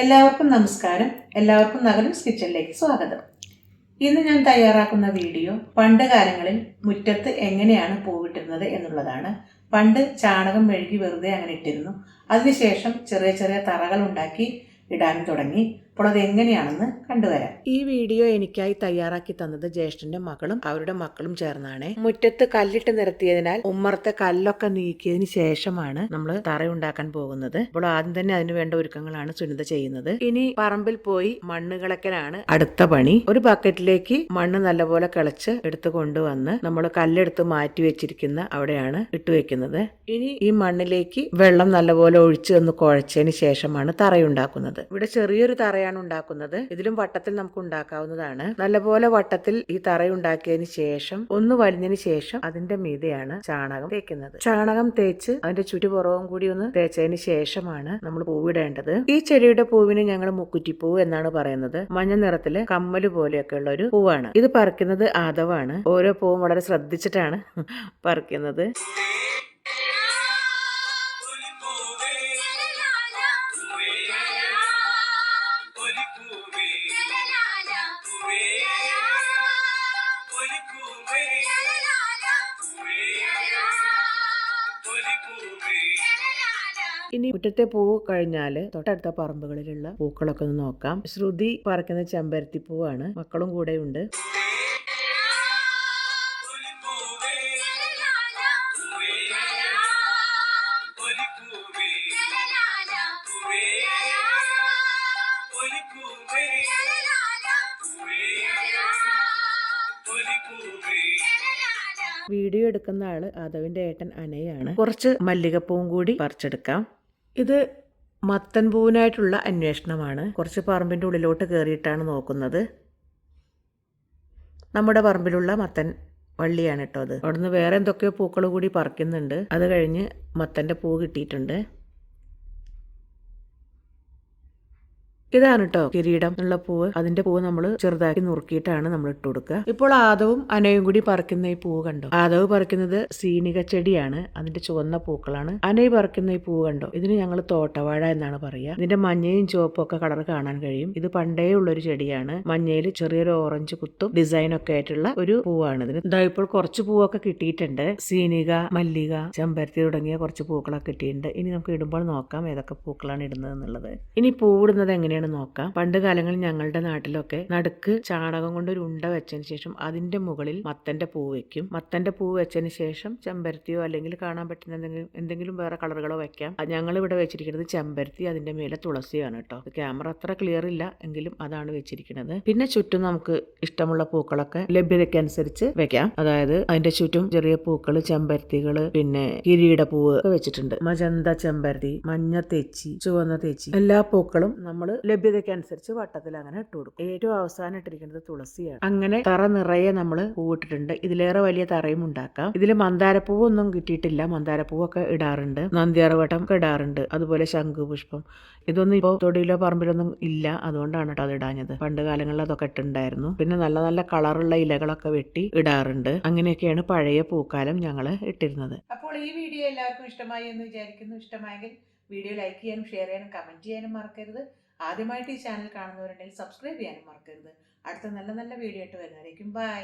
എല്ലാവർക്കും നമസ്കാരം. എല്ലാവർക്കും നഗരംസ് കിച്ചണിലേക്ക് സ്വാഗതം. ഇന്ന് ഞാൻ തയ്യാറാക്കുന്ന വീഡിയോ പണ്ട് കാലങ്ങളിൽ മുറ്റത്ത് എങ്ങനെയാണ് പൂവിട്ടിരുന്നത് എന്നുള്ളതാണ്. പണ്ട് ചാണകം മെഴുകി വെറുതെ അങ്ങനെ ഇട്ടിരുന്നു. അതിനുശേഷം ചെറിയ ചെറിയ തറകൾ ഉണ്ടാക്കി ഇടാൻ തുടങ്ങി. അപ്പോൾ അത് എങ്ങനെയാണെന്ന് കണ്ടുവരാം ഈ വീഡിയോ എനിക്കായി തയ്യാറാക്കി തന്നത് ജ്യേഷ്ഠന്റെ മകളും അവരുടെ മക്കളും ചേർന്നാണ്. മുറ്റത്ത് കല്ലിട്ട് നിരത്തിയതിനാൽ ഉമ്മറത്തെ കല്ലൊക്കെ നീക്കിയതിന് ശേഷമാണ് നമ്മൾ തറയുണ്ടാക്കാൻ പോകുന്നത്. അപ്പോൾ ആദ്യം തന്നെ അതിന് വേണ്ട ഒരുക്കങ്ങളാണ് സുനിത ചെയ്യുന്നത്. ഇനി പറമ്പിൽ പോയി മണ്ണ് കിളക്കലാണ് അടുത്ത പണി. ഒരു ബക്കറ്റിലേക്ക് മണ്ണ് നല്ലപോലെ കിളച്ച് എടുത്തു കൊണ്ടുവന്ന് നമ്മൾ കല്ലെടുത്ത് മാറ്റി വെച്ചിരിക്കുന്ന അവിടെയാണ് ഇട്ടുവെക്കുന്നത് ഇനി ഈ മണ്ണിലേക്ക് വെള്ളം നല്ലപോലെ ഒഴിച്ച് ഒന്ന് കുഴച്ചതിന് ശേഷമാണ് തറയുണ്ടാക്കുന്നത്. ഇവിടെ ചെറിയൊരു തറയാണ് ഉണ്ടാക്കുന്നത്. ഇതിലും വട്ടത്തിൽ നമുക്ക് ഉണ്ടാക്കാവുന്നതാണ്. നല്ലപോലെ വട്ടത്തിൽ ഈ തറ ഉണ്ടാക്കിയതിന് ശേഷം ഒന്ന് വലിഞ്ഞതിന് ശേഷം അതിന്റെ മീതെയാണ് ചാണകം തേക്കുന്നത്. ചാണകം തേച്ച് അതിന്റെ ചുറ്റുപുറവും കൂടി ഒന്ന് തേച്ചതിന് ശേഷമാണ് നമ്മൾ പൂവിടേണ്ടത്. ഈ ചെടിയുടെ പൂവിന് ഞങ്ങൾ മുക്കുറ്റിപ്പൂ എന്നാണ് പറയുന്നത്. മഞ്ഞ നിറത്തിൽ കമ്മൽ പോലെയൊക്കെ ഉള്ള ഒരു പൂവാണ്. ഇത് പറിക്കുന്നത് ആദവാണ്. ഓരോ പൂവും വളരെ ശ്രദ്ധിച്ചിട്ടാണ് പറിക്കുന്നത്. ഇനി മുറ്റത്തെ പൂവ് കഴിഞ്ഞാൽ തൊട്ടടുത്ത പറമ്പുകളിലുള്ള പൂക്കളൊക്കെ ഒന്ന് നോക്കാം. ശ്രുതി പറക്കുന്ന ചെമ്പരത്തി പൂവാണ് മക്കളും കൂടെ ഉണ്ട് വീഡിയോ എടുക്കുന്ന ആൾ ആദവിന്റെ ഏട്ടൻ അനയാണ്. കുറച്ച് മല്ലികപ്പൂവും കൂടി പറിച്ചെടുക്കാം. ഇത് മത്തൻ പൂവിനായിട്ടുള്ള അന്വേഷണമാണ്. കുറച്ച് പറമ്പിന്റെ ഉള്ളിലോട്ട് കയറിയിട്ടാണ് നോക്കുന്നത്. നമ്മുടെ പറമ്പിലുള്ള മത്തൻ വള്ളിയാണ് കേട്ടോ അത്. അവിടുന്ന് വേറെ എന്തൊക്കെയോ പൂക്കൾ കൂടി പറിക്കുന്നുണ്ട്. അത് കഴിഞ്ഞ് മത്തന്റെ പൂ കിട്ടിയിട്ടുണ്ട്. ഇതാണ് കേട്ടോ കിരീടം എന്നുള്ള പൂവ്. അതിന്റെ പൂവ് നമ്മൾ ചെറുതാക്കി നുറുക്കിയിട്ടാണ് നമ്മൾ ഇട്ട് കൊടുക്കുക. ഇപ്പോൾ ആദവും അനയും കൂടി പറിക്കുന്ന ഈ പൂവ് കണ്ടോ? ആദവ് പറിക്കുന്നത് സീനിക ചെടിയാണ്. അതിന്റെ ചുവന്ന പൂക്കളാണ്. അനയ് പറിക്കുന്ന ഈ പൂവ് കണ്ടോ? ഇതിന് ഞങ്ങൾ തോട്ടവാഴ എന്നാണ് പറയുക. ഇതിന്റെ മഞ്ഞയും ചുവപ്പും ഒക്കെ കളർ കാണാൻ കഴിയും. ഇത് പണ്ടേ ഉള്ള ഒരു ചെടിയാണ്. മഞ്ഞയിൽ ചെറിയൊരു ഓറഞ്ച് കുത്തും ഡിസൈൻ ഒക്കെ ആയിട്ടുള്ള ഒരു പൂവാണ് ഇതിന്. ഇതാ ഇപ്പോൾ കുറച്ച് പൂവൊക്കെ കിട്ടിയിട്ടുണ്ട്. സീനിക മല്ലിക ചെമ്പരത്തി തുടങ്ങിയ കുറച്ച് പൂക്കളൊക്കെ കിട്ടിയിട്ടുണ്ട്. ഇനി നമുക്ക് ഇടുമ്പോൾ നോക്കാം ഏതൊക്കെ പൂക്കളാണ് ഇടുന്നത് എന്നുള്ളത്. ഇനി പൂവിടുന്നത് എങ്ങനെയാണ് നോക്കാം. പണ്ട് കാലങ്ങളിൽ ഞങ്ങളുടെ നാട്ടിലൊക്കെ നടുക്ക് ചാണകം കൊണ്ട് ഒരു ഉണ്ട വെച്ചതിന് ശേഷം അതിന്റെ മുകളിൽ മത്തന്റെ പൂ വെക്കും. മത്തന്റെ പൂ വെച്ചതിന് ശേഷം ചെമ്പരത്തിയോ അല്ലെങ്കിൽ കാണാൻ പറ്റുന്ന എന്തെങ്കിലും എന്തെങ്കിലും വേറെ കളറുകളോ വെക്കാം. ഞങ്ങൾ ഇവിടെ വെച്ചിരിക്കുന്നത് ചെമ്പരത്തി അതിന്റെ മേലെ തുളസിയാണ് കേട്ടോ ക്യാമറ അത്ര ക്ലിയർ ഇല്ല എങ്കിലും അതാണ് വെച്ചിരിക്കുന്നത്. പിന്നെ ചുറ്റും നമുക്ക് ഇഷ്ടമുള്ള പൂക്കളൊക്കെ ലഭ്യതയ്ക്കനുസരിച്ച് വെക്കാം. അതായത് അതിന്റെ ചുറ്റും ചെറിയ പൂക്കൾ ചെമ്പരത്തികൾ പിന്നെ കിരീട പൂവ് ഒക്കെ വെച്ചിട്ടുണ്ട്. മജന്ത ചെമ്പരത്തി മഞ്ഞ തെച്ചി ചുവന്ന തെച്ചി. എല്ലാ പൂക്കളും നമ്മൾ ലഭ്യതയ്ക്കനുസരിച്ച് വട്ടത്തിൽ അങ്ങനെ ഇട്ട് കൊടുക്കും. ഏറ്റവും അവസാനം ഇട്ടിരിക്കുന്നത് തുളസിയാണ്. അങ്ങനെ തറ നിറയെ നമ്മൾ പൂവിട്ടിട്ടുണ്ട്. ഇതിലേറെ വലിയ തറയും ഉണ്ടാക്കാം. ഇതിൽ മന്ദാരപ്പൂവൊന്നും കിട്ടിയിട്ടില്ല. മന്ദാരപ്പൂവൊക്കെ ഇടാറുണ്ട്. നന്ദിയറവട്ടം ഒക്കെ ഇടാറുണ്ട്. അതുപോലെ ശംഖുപുഷ്പം ഇതൊന്നും ഇപ്പോൾ തൊടിയിലോ പറമ്പിലൊന്നും ഇല്ല. അതുകൊണ്ടാണ് കേട്ടോ അത് ഇടാഞ്ഞത്. പണ്ട് കാലങ്ങളിൽ അതൊക്കെ ഇട്ടുണ്ടായിരുന്നു പിന്നെ നല്ല നല്ല കളറുള്ള ഇലകളൊക്കെ വെട്ടി ഇടാറുണ്ട്. അങ്ങനെയൊക്കെയാണ് പഴയ പൂക്കാലം ഞങ്ങൾ ഇട്ടിരുന്നത്. അപ്പോൾ ഈ വീഡിയോ എല്ലാവർക്കും ഇഷ്ടമായി എന്ന് വിചാരിക്കുന്നു. ഇഷ്ടമായെങ്കിൽ വീഡിയോ ലൈക്ക് ചെയ്യാനും ഷെയർ ചെയ്യാനും കമന്റ് ചെയ്യാനും മറക്കരുത്. ആദ്യമായിട്ട് ഈ ചാനൽ കാണുന്നവരുണ്ടെങ്കിൽ സബ്സ്ക്രൈബ് ചെയ്യാനും മറക്കരുത്. അടുത്ത നല്ല നല്ല വീഡിയോ ആയിട്ട് വരുന്നതായിരിക്കും ബൈ